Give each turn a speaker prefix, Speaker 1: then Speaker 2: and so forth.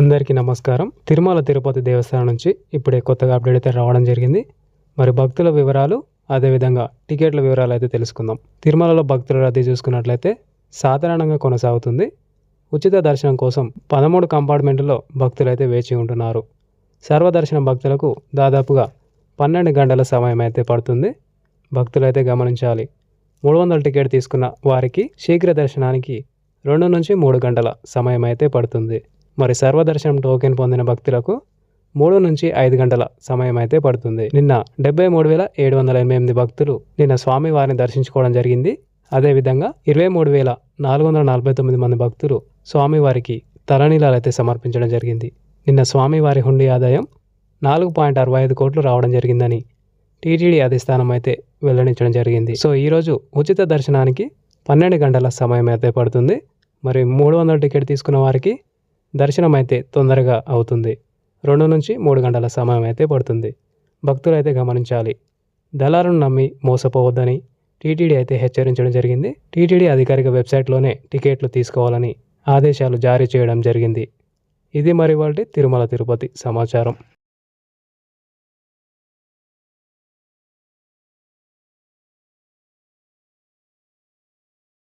Speaker 1: అందరికీ నమస్కారం. తిరుమల తిరుపతి దేవస్థానం నుంచి ఇప్పుడే కొత్తగా అప్డేట్ అయితే రావడం జరిగింది. మరి భక్తుల వివరాలు అదేవిధంగా టికెట్ల వివరాలు అయితే తెలుసుకుందాం. తిరుమలలో భక్తుల రద్దీ చూసుకున్నట్లయితే సాధారణంగా కొనసాగుతుంది. ఉచిత దర్శనం కోసం పదమూడు కంపార్ట్మెంట్లో భక్తులు అయితే వేచి ఉంటున్నారు. సర్వదర్శనం భక్తులకు దాదాపుగా పన్నెండు గంటల సమయం అయితే పడుతుంది. భక్తులైతే గమనించాలి. మూడు వందల టికెట్ తీసుకున్న వారికి శీఘ్ర దర్శనానికి రెండు నుంచి మూడు గంటల సమయం అయితే పడుతుంది. మరి సర్వదర్శనం టోకెన్ పొందిన భక్తులకు మూడు నుంచి ఐదు గంటల సమయం అయితే పడుతుంది. నిన్న డెబ్బై మూడు వేల ఏడు వందల ఎనభై ఎనిమిది భక్తులు నిన్న స్వామి వారిని దర్శించుకోవడం జరిగింది. అదేవిధంగా ఇరవై మూడు వేల నాలుగు వందల నలభై తొమ్మిది మంది భక్తులు స్వామివారికి తలనీలాలు అయితే సమర్పించడం జరిగింది. నిన్న స్వామివారి హుండీ ఆదాయం నాలుగు పాయింట్ అరవై ఐదు కోట్లు రావడం జరిగిందని టీటీడీ అధిష్టానం అయితే వెల్లడించడం జరిగింది. సో ఈరోజు ఉచిత దర్శనానికి పన్నెండు గంటల సమయం అయితే పడుతుంది. మరి మూడు వందల టికెట్ తీసుకున్న వారికి దర్శనం అయితే తొందరగా అవుతుంది. రెండు నుంచి మూడు గంటల సమయం అయితే పడుతుంది. భక్తులు అయితే గమనించాలి. దళాలను నమ్మి మోసపోవద్దని టీటీడీ అయితే హెచ్చరించడం జరిగింది. టీటీడీ అధికారిక వెబ్సైట్లోనే టికెట్లు తీసుకోవాలని ఆదేశాలు జారీ చేయడం జరిగింది. ఇది మరి వాళ్ళ తిరుమల తిరుపతి సమాచారం.